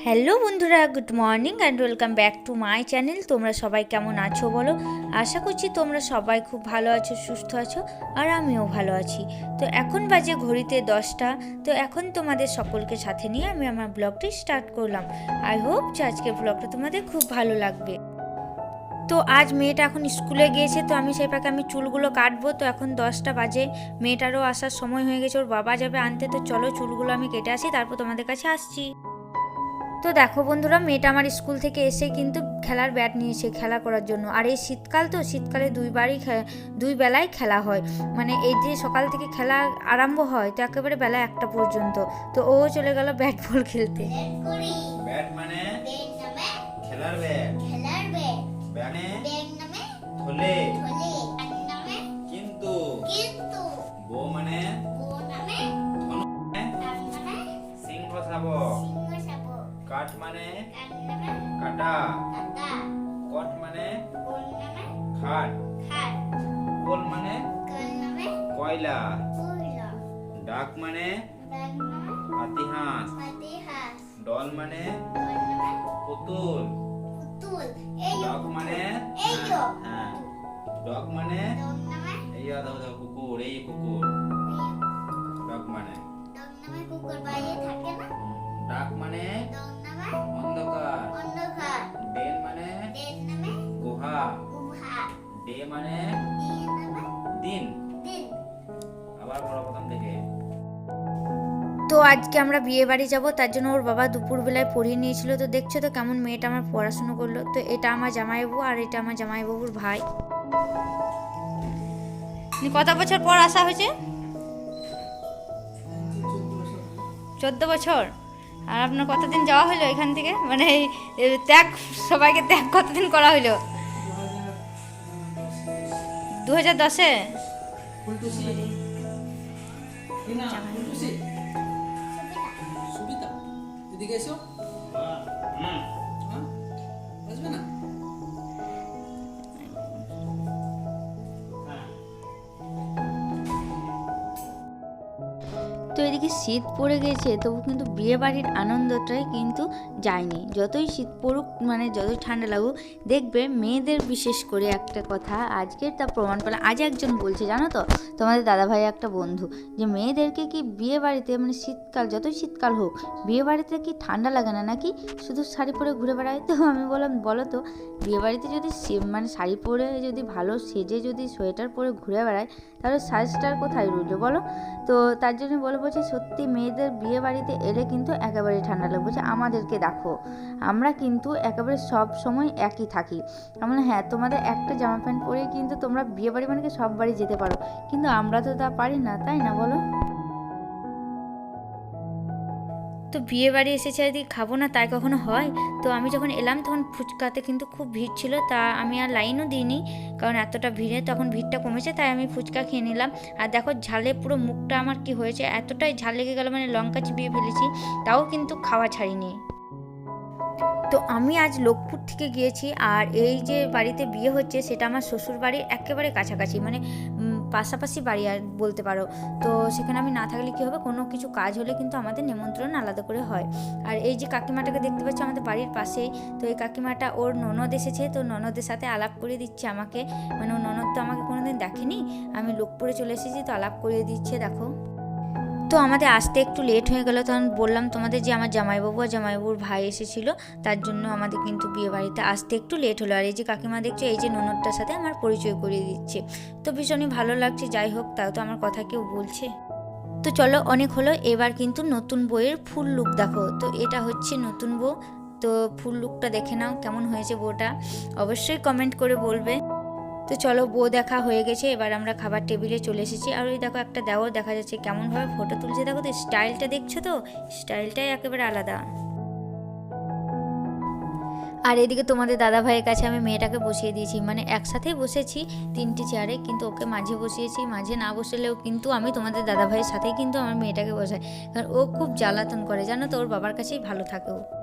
Hello বন্ধুরা good morning and welcome back to my channel তোমরা সবাই কেমন আছো বলো? আশা করছি তোমরা সবাই খুব ভালো আছো, সুস্থ আছো, আর আমিও ভালো আছি। তো এখন বাজে ঘড়িতে দশটা। তো এখন তোমাদের সকলকে সাথে নিয়ে আমি আমার ব্লগটি স্টার্ট করলাম। আই হোপ যে আজকের ব্লগটা তোমাদের খুব ভালো লাগবে। তো আজ মেয়েটা এখন স্কুলে গিয়েছে, তো আমি সেই পাকে আমি চুলগুলো কাটবো। তো এখন দশটা বাজে, মেয়েটারও আসার সময় হয়ে গেছে, ওর বাবা যাবে আনতে। তো চলো চুলগুলো আমি কেটে আসি, তারপর তোমাদের কাছে আসছি। তো দেখো বন্ধুরা মেয়েটা আমার স্কুল থেকে এসে কিন্তু খেলার ব্যাট নিয়েছে খেলা করার জন্য। আর এই শীতকাল তো শীতকালে দুইবারই খে- দুই বেলায় খেলা হয়। মানে এই যে সকাল থেকে খেলা আরম্ভ হয় তো একেবারে বেলা একটা পর্যন্ত। তো ও চলে গেল ব্যাট বল খেলতে। ব্যাট মানে? খেলার ব্যাট। খেলার ব্যাট। ব্যাট নামে? থলে। থলে। নামে মানে? কাটা। কাটা। মানে? খাট। কোল মানে? কয়লা। ডাক মানে? নামে পাতিহাঁস। ডল মানে? পুতুল। ডগ মানে? হ্যাঁ ডগ মানে? এই দাও দাও কুকুর। এই কুকুর। ডগ মানে? ডগ নামে কুকুর বাইরে থাকে না? ডাক মানে? অন্ধকার। অন্ধকার। ডেন মানে? ডেন নামে গুহা। গুহা। ডে মানে? দিন। দিন। আবার বড় প্রথম থেকে। তো আজকে আমরা বিয়ে বাড়ি যাব তার জন্য ওর বাবা দুপুরবেলায় পড়িয়ে নিয়েছিল। তো দেখছ তো কেমন মেয়েটা আমার পড়াশুনো করল। তো এটা আমার জামাইবাবু আর এটা আমার জামাইবাবুর ভাই। কত বছর পর আসা হয়েছে? চোদ্দ বছর? আর আপনার কতদিন যাওয়া হলো এখান থেকে? মানে এই ত্যাগ, সবাইকে ত্যাগ কতদিন করা হলো? দু হাজার দশে এসো। এদিকে শীত পড়ে গেছে, তবু কিন্তু বিয়ে বাড়ির আনন্দটাই কিন্তু যায়নি। যতই শীত পড়ুক মানে যতই ঠান্ডা লাগুক, দেখবে মেয়েদের বিশেষ করে একটা কথা আজকের তা প্রমাণ পেলাম আজ একজন বলছে, জানো তো? তোমাদের দাদাভাই একটা বন্ধু, যে মেয়েদেরকে কি বিয়ে বাড়িতে মানে শীতকাল, যতই শীতকাল হোক বিয়ে বাড়িতে কি ঠান্ডা লাগে না নাকি? শুধু শাড়ি পরে ঘুরে বেড়ায় তো? আমি বললাম, বলো তো বিয়ে বাড়িতে যদি মানে শাড়ি পরে যদি ভালো সেজে যদি সোয়েটার পরে ঘুরে বেড়ায়, তাহলে সাইজটার কোথায় রইল বলো? তো তার জন্য বলে বলছি, সত্যি মেয়েদের বিয়ে বাড়িতে এলে কিন্তু একেবারে ঠান্ডা লাগবে বলছে, আমাদেরকে দেখো। আমরা কিন্তু একেবারে সব সময় একই থাকি। আমরা হ্যাঁ তোমাদের একটা জামা প্যান্ট পরে কিন্তু তোমরা বিয়ে বাড়ি মানে সব বাড়ি যেতে পারো। কিন্তু আমরা তো তা পারি না, তাই না বলো? তো বিয়ে বাড়ি এসেছে যদি খাব না তাই কখনো হয়? তো আমি যখন এলাম, তখন ফুচকাতে কিন্তু খুব ভিড় ছিল, তা আমি আর লাইনও দিইনি, কারণ এতটা ভিড়ে তখন ভিড়টা কমেছে, তাই আমি ফুচকা খেয়ে নিলাম। আর দেখো, ঝালে পুরো মুখটা আমার কি হয়েছে, এতটাই ঝাল লেগে গেল মানে লঙ্কা চিপিয়ে ফেলেছি, তাও কিন্তু খাওয়া ছাড়িনি। তো আমি আজ লোকপুর থেকে গিয়েছি, আর এই যে বাড়িতে বিয়ে হচ্ছে, সেটা আমার শ্বশুর বাড়ির একেবারে কাছাকাছি মানে পাশাপাশি বাড়ি আর বলতে পারো। তো সেখানে আমি না থাকলে কী হবে? কোনো কিছু কাজ হলে কিন্তু আমাদের নিমন্ত্রণ আলাদা করে হয়। আর এই যে কাকিমাটাকে দেখতে পাচ্ছ আমাদের বাড়ির পাশেই, তো এই কাকিমাটা ওর ননদ এসেছে, তো ননদের সাথে আলাপ করে দিচ্ছে আমাকে। মানে ও ননদ তো আমাকে কোনোদিন দেখেনি। আমি লোক লোকপুরে চলে এসেছি, তো আলাপ করিয়ে দিচ্ছে, দেখো। তো আমাদের আসতে একটু লেট হয়ে গেল, তখন বললাম তোমাদের যে আমার জামাইবাবু আর জামাইবাবুর ভাই এসেছিল, তার জন্য আমাদের কিন্তু বিয়ে বাড়িতে আসতে একটু লেট হলো। আর এই যে কাকিমা দেখছ, এই যে ননদটার সাথে আমার পরিচয় করিয়ে দিচ্ছে। তো ভীষণই ভালো লাগছে, যাই হোক, তাও তো আমার কথা কেউ বলছে। তো চলো, অনেক হলো, এবার কিন্তু নতুন বইয়ের ফুল লুক দেখো। তো এটা হচ্ছে নতুন বউ, তো ফুল লুকটা দেখে নাও, কেমন হয়েছে বউটা। অবশ্যই কমেন্ট করে বলবে। তো চলো, বউ দেখা হয়ে গেছে, এবার আমরা খাবার টেবিলে চলে এসেছি। আর ওই দেখো একটা দেওয়ার দেখা যাচ্ছে, কেমনভাবে ফটো তুলছে। দেখো তো, স্টাইলটা দেখছ তো? স্টাইলটাই একেবারে আলাদা। আর এদিকে তোমাদের দাদা ভাইয়ের কাছে আমি মেয়েটাকে বসিয়ে দিয়েছি। মানে একসাথেই বসেছি তিনটি চেয়ারে, কিন্তু ওকে মাঝে বসিয়েছি, মাঝে না বসলেও কিন্তু আমি তোমাদের দাদা ভাইয়ের সাথেই কিন্তু আমার মেয়েটাকে বসাই। কারণ ও খুব জ্বালাতন করে, জানো তো? ওর বাবার কাছেই ভালো থাকে ও।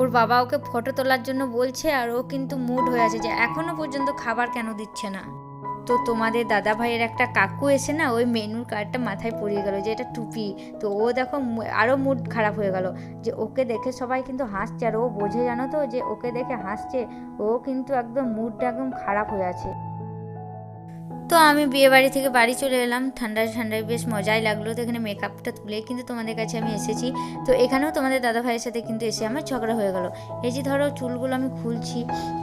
ওর বাবা ওকে ফটো তোলার জন্য বলছে আর ও কিন্তু মুড হয়ে আছে যে এখনও পর্যন্ত খাবার কেন দিচ্ছে না। তো তোমাদের দাদা ভাইয়ের একটা কাকু এসে না ওই মেনুর কার্ডটা মাথায় পরিয়ে গেল যে এটা টুপি। তো ও দেখো আরও মুড খারাপ হয়ে গেল যে ওকে দেখে সবাই কিন্তু হাসছে আর ও বোঝে জানো তো যে ওকে দেখে হাসছে। ও কিন্তু একদম মুডটা একদম খারাপ হয়ে আছে। তো আমি বিয়ে বাড়ি থেকে বাড়ি চলে এলাম। ঠান্ডায় ঠান্ডায় বেশ মজাই লাগল তো এখানে মেকআপটা তুলে। কিন্তু তোমাদের কাছে আমি এসেছি। তো এখানেও তোমাদের দাদা ভাইয়ের সাথে কিন্তু এসে আমার ঝগড়া হয়ে গেল। এই যে ধরো চুলগুলো আমি খুলছি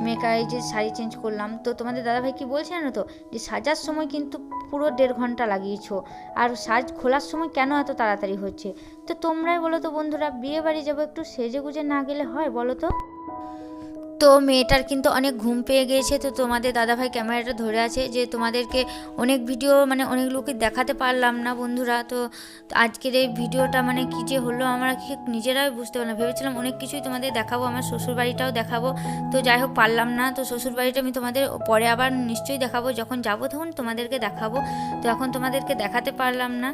মেকআপ এই যে শাড়ি চেঞ্জ করলাম। তো তোমাদের দাদা ভাই কি বলছে জানো তো? যে সাজার সময় কিন্তু পুরো দেড় ঘণ্টা লাগিয়েছো। আর সাজ খোলার সময় কেন এত তাড়াতাড়ি হচ্ছে? তো তোমরাই বলো তো বন্ধুরা, বিয়ে বাড়ি যাব একটু সেজে গুজে না গেলে হয় বলো তো? তো মেয়েটার কিন্তু অনেক ঘুম পেয়ে গিয়েছে। তো তোমাদের দাদাভাই ক্যামেরাটা ধরে আছে যে তোমাদেরকে অনেক ভিডিও মানে অনেক লোকে দেখাতে পারলাম না বন্ধুরা। তো আজকের এই ভিডিওটা মানে কী যে হলো আমরা ঠিক নিজেরাই বুঝতে পারলাম ভেবেছিলাম অনেক কিছুই তোমাদের দেখাবো, আমার শ্বশুর বাড়িটাও দেখাবো। তো যাই হোক, পারলাম না। তো শ্বশুর বাড়িটা আমি তোমাদের পরে আবার নিশ্চয়ই দেখাবো। যখন যাব তখন তোমাদেরকে দেখাবো। তো এখন তোমাদেরকে দেখাতে পারলাম না।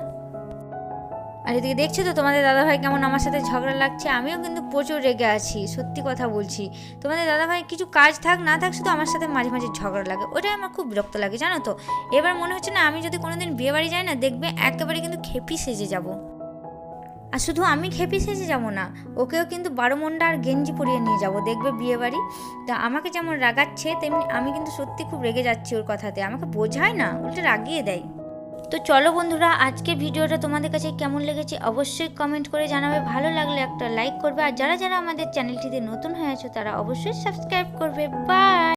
আর এদিকে দেখছ তো, তোমাদের দাদাভাই কেমন আমার সাথে ঝগড়া লাগছে? আমিও কিন্তু প্রচুর রেগে আছি, সত্যি কথা বলছি। তোমাদের দাদাভাই কিছু কাজ থাক, না থাক, শুধু আমার সাথে মাঝে মাঝে ঝগড়া লাগে। ওটাই আমার খুব বিরক্ত লাগে, জানো তো? এবার মনে হচ্ছে না, আমি যদি কোনোদিন বিয়ে বাড়ি যাই না, দেখবে একেবারে কিন্তু খেপি সেজে যাব। আর শুধু আমি খেপি সেজে যাব না, ওকেও কিন্তু বারো মন্ডা আর গেঞ্জি পরিয়ে নিয়ে যাব, দেখবে বিয়ে বাড়ি। তা আমাকে যেমন রাগাচ্ছে, তেমনি আমি কিন্তু সত্যি খুব রেগে যাচ্ছি ওর কথাতে, আমাকে বোঝায় না, উল্টে রাগিয়ে দেয়। তো চলো বন্ধুরা আজকে ভিডিওটা তোমাদের কাছে কেমন লেগেছে অবশ্যই কমেন্ট করে জানাবে। ভালো লাগলে একটা লাইক করবে। আর যারা যারা আমাদের চ্যানেলটিতে নতুন হয়ে আছো, তারা অবশ্যই সাবস্ক্রাইব করবে। বাই